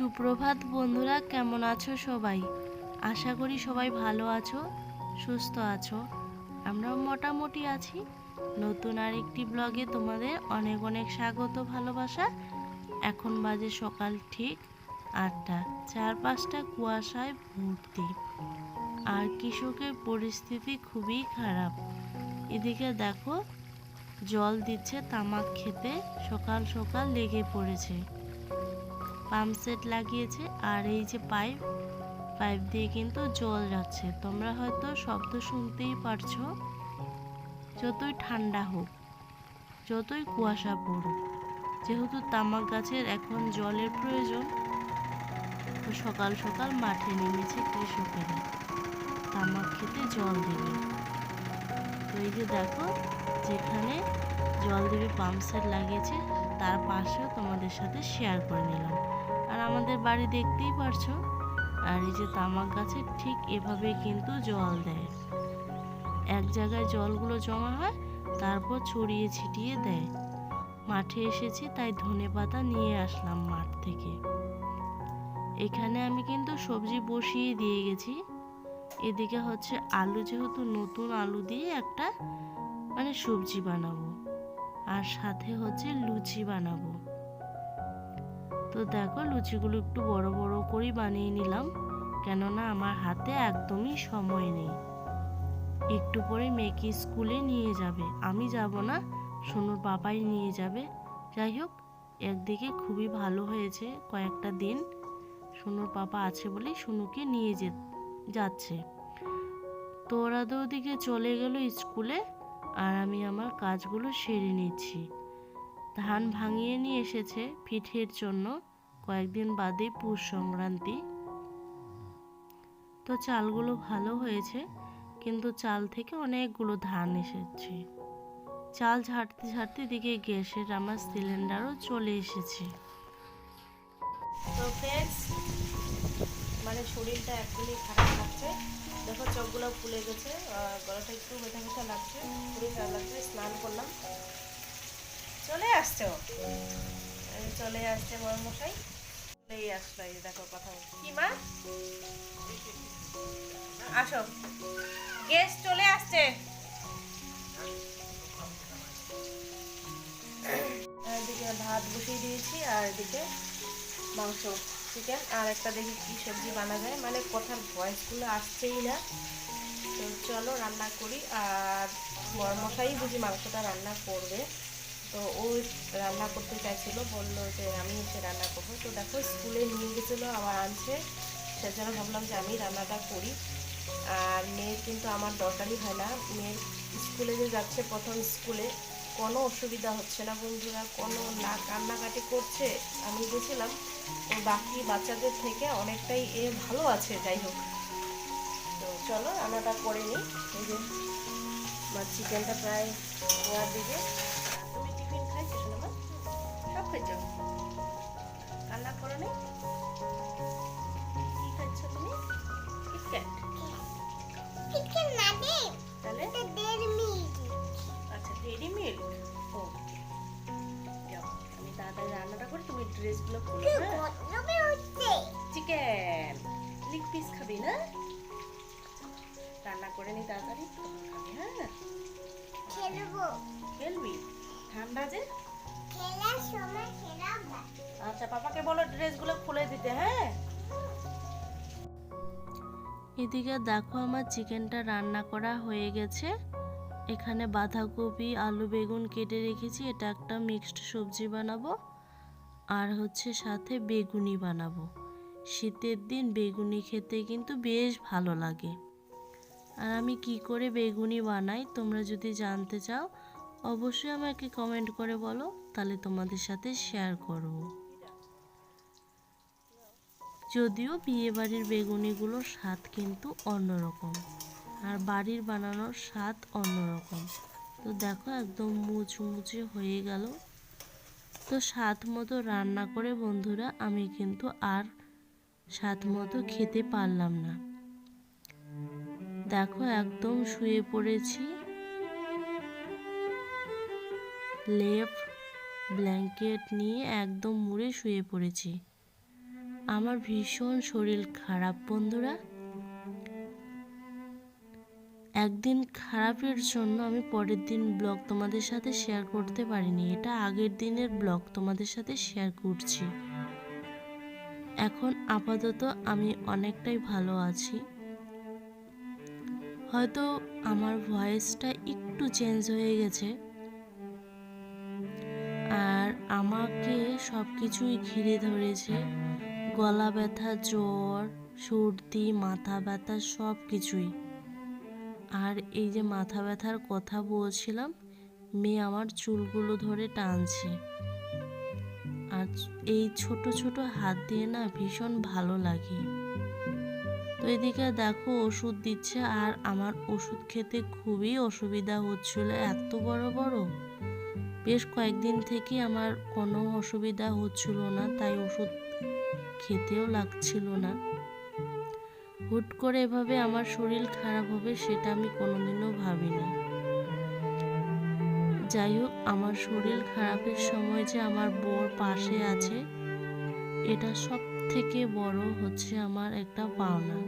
সুপ্রভাত বন্ধুরা, কেমন আছো সবাই? আশা করি সবাই ভালো আছো, সুস্থ আছো। আমরাও মোটামুটি আছি। নতুন আরেকটি ব্লগে তোমাদের অনেক অনেক স্বাগত, ভালোবাসা। এখন বাজে সকাল ঠিক আটটা, চার পাঁচটা কুয়াশায় ভর্তি। আর কৃষকের পরিস্থিতি খুবই খারাপ। এদিকে দেখো, জল দিচ্ছে তামাক খেতে, সকাল সকাল লেগে পড়েছে। পাম্প সেট লাগিয়েছে আর এই যে পাইপ পাইপ দিয়ে কিন্তু জল যাচ্ছে। তোমরা হয়তো শব্দ শুনতেই পারছ, যতই ঠান্ডা হোক, যতই কুয়াশা পড়ুক, যেহেতু তামাক গাছের এখন জলের প্রয়োজন, তো সকাল সকাল মাঠে নেমেছে কৃষকেরা। তামাক খেতে জল দেবে। তো এই যে দেখো, যেখানে জল দেবে পাম্প সেট লাগিয়েছে, তার পাশেও তোমাদের সাথে শেয়ার করে নিলাম। আমাদের বাড়ি দেখতেই পারছ। আর এই যে তামাক গাছে ঠিক এভাবে কিন্তু জল দেয়। এক জায়গায় জলগুলো জমা হয়, তারপর ছড়িয়ে ছিটিয়ে দেয়। মাঠে এসেছি, তাই ধনে পাতা নিয়ে আসলাম মাঠ থেকে। এখানে আমি কিন্তু সবজি বসিয়ে দিয়ে গেছি। এদিকে হচ্ছে আলু, যেহেতু নতুন আলু দিয়ে একটা মানে সবজি বানাবো। আর সাথে হচ্ছে লুচি বানাবো। তো দেখো লুচিগুলো একটু বড় বড় করেই বানিয়ে নিলাম। কেননা আমার হাতে একদমই সময় নেই। একটু পরে মেয়েকে স্কুলে নিয়ে যাবে। আমি যাব না, সোনুর বাবাই নিয়ে যাবে। যাই হোক, একদিকে খুবই ভালো হয়েছে কয়েকটা দিন। সোনুর পাপা আছে বলেই সোনুকে নিয়ে যে, যাচ্ছে। তো ওরা তো ওদিকে চলে গেল স্কুলে, আর আমি আমার কাজগুলো সেরে নিচ্ছি। ধান ভাঙিয়ে নিয়ে এসেছে পিঠের জন্য। কয়েকদিন বাদে পৌষ সংক্রান্তি। তো চালগুলো ভালো হয়েছে, কিন্তু চাল থেকে অনেকগুলো ধান এসেছে। চাল ঝাড়তে ঝাড়তে দিকে গ্যাসের আমার সিলিন্ডারও চলে এসেছে। তো ফ্রেন্ডস মানে শরীরটা একদমই খারাপ লাগছে। দেখো চোখগুলো ফুলে গেছে গলাটা একটু ব্যথা ব্যথা লাগছে। খুবই খারাপ লাগছে স্নান করলাম। চলে আসছে? চলে আসছে বড় মশাই চলেই আসলো এই দেখো কথা কি মা? আসো। গেস্ট চলে আসছে। এদিকে ভাত বসিয়ে দিয়েছি, আর এদিকে মাংস। চিকেন আর একটা দেখি কি সবজি বানা যায় মানে কথার ভয়েসগুলো আসছেই না। তো চলো রান্না করি। আর মশাই বুঝি মাংসটা রান্না করবে। তো ও রান্না করতে চাইছিল, বলল যে আমি এসে রান্না করব। তো দেখো, স্কুলে নিয়ে গেছিল আমার আনছে। সেজন্য ভাবলাম যে আমি রান্নাটা করি। আর মেয়ের কিন্তু আমার দরকারই হয় না। মেয়ের স্কুলে যে যাচ্ছে প্রথম স্কুলে, কোনো অসুবিধা হচ্ছে না বন্ধুরা। কোনো না কান্নাকাটি করছে, আমি গেছিলাম। ও বাকি বাচ্চাদের থেকে অনেকটাই এ ভালো আছে, যাই হোক। তো চলো, রান্নাটা করে নিই। এই যে, আমার চিকেনটা প্রায় দিকে। সব কান্না করো নি। কি খাচ্ছ তুমি? কিটক্যাট তাহলে? আচ্ছা ডেরি মিল্ক ও আমি তাড়াতাড়ি রান্নাটা করি তুমি ড্রেসগুলো খুলো হ্যাঁ? চিকেন। লিগ পিস খাবি না? রান্না করে নি তাড়াতাড়ি খাবি হ্যাঁ? খেলবি? ঠান্ডা যে? আচ্ছা পাপাকে বলো ড্রেসগুলো খুলে দিতে হ্যাঁ? এদিকে দেখো আমার চিকেনটা রান্না করা হয়ে গেছে। এখানে বাঁধাকপি আলু বেগুন কেটে রেখেছি এটা একটা মিক্সড সবজি বানাবো। আর হচ্ছে সাথে বেগুনি বানাবো। শীতের দিন বেগুনি খেতে কিন্তু বেশ ভালো লাগে। আর আমি কি করে বেগুনি বানাই তোমরা যদি জানতে চাও অবশ্যই আমাকে কমেন্ট করে বলো, তাহলে তোমাদের সাথে শেয়ার করব। যদিও বিয়ে বাড়ির বেগুনিগুলোর স্বাদ কিন্তু অন্যরকম, আর বাড়ির বানানোর স্বাদ অন্যরকম। তো দেখো একদম মুচমুচে হয়ে গেল। তো স্বাদ মতো রান্না করে বন্ধুরা, আমি কিন্তু আর স্বাদ মতো খেতে পারলাম না। দেখো একদম শুয়ে পড়েছি। লেপ, ব্ল্যাঙ্কেট নিয়ে একদম মুড়ে শুয়ে পড়েছি। আমার ভীষণ শরীর খারাপ, বন্ধুরা। একদিন খারাপের জন্য আমি পরের দিন ব্লগ তোমাদের সাথে শেয়ার করতে পারিনি। এটা আগের দিনের ব্লগ তোমাদের সাথে শেয়ার করছি। এখন আপাতত আমি অনেকটাই ভালো আছি। হয়তো আমার ভয়েসটা একটু চেঞ্জ হয়ে গেছে। আমাকে সব কিছুই ঘিরে ধরেছে। গলা ব্যথা, জ্বর, সর্দি, মাথা ব্যথা সব কিছুই আর এই যে মাথা ব্যথার কথা বলছিলাম, মেয়ে আমার চুলগুলো ধরে টানছে। আর এই ছোট ছোট হাত দিয়ে না ভীষণ ভালো লাগে। তো এদিকে দেখো ওষুধ দিচ্ছে, আর আমার ওষুধ খেতে খুবই অসুবিধা হচ্ছিল, এত বড় বড়। বেশ কয়েকদিন থেকে আমার কোনো অসুবিধা হচ্ছিল না, তাই ওষুধ খেতেও লাগছিল না। হুট করে এভাবে আমার শরীর খারাপ হবে সেটা আমি কোনোদিনও ভাবিনি। যাই হোক, আমার শরীর খারাপের সময় যে আমার বোর পাশে আছে, এটা সব থেকে বড় হচ্ছে আমার একটা পাওনা।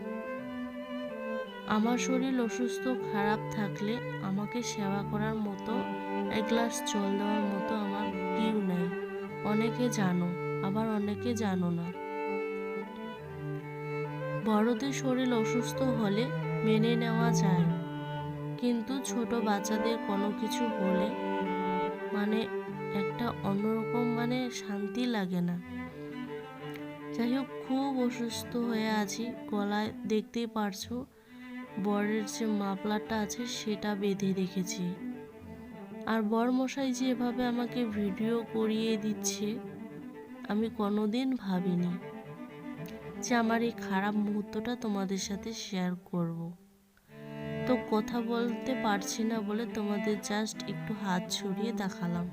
আমার শরীর অসুস্থ, খারাপ থাকলে আমাকে সেবা করার মতো এক গ্লাস জল দেওয়ার মতো আমার কেউ নেই। অনেকে জানো, আবার অনেকে জানো না। বড়দের শরীর অসুস্থ হলে মেনে নেওয়া যায়। কিন্তু ছোট বাচ্চাদের কোনো কিছু হলে মানে একটা অন্যরকম মানে শান্তি লাগে না। যাই হোক খুব অসুস্থ হয়ে আছি, গলায় দেখতেই পারছ, বরের যে মাফলারটা আছে সেটা বেঁধে রেখেছি। আর বরমশাই যে এভাবে আমাকে ভিডিও করিয়ে দিচ্ছে, আমি কোনোদিন ভাবিনি যে আমার এই খারাপ মুহূর্তটা তোমাদের সাথে শেয়ার করব। তো কথা বলতে পারছি না বলে তোমাদের জাস্ট একটু হাত ছড়িয়ে দেখালাম।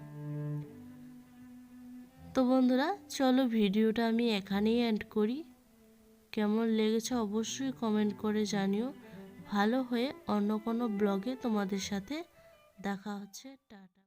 তো বন্ধুরা, চলো ভিডিওটা আমি এখানেই এন্ড করি। কেমন লেগেছে অবশ্যই কমেন্ট করে জানিও। ভালো হয়ে অন্য কোনো ব্লগে তোমাদের সাথে দেখা হচ্ছে টাটা।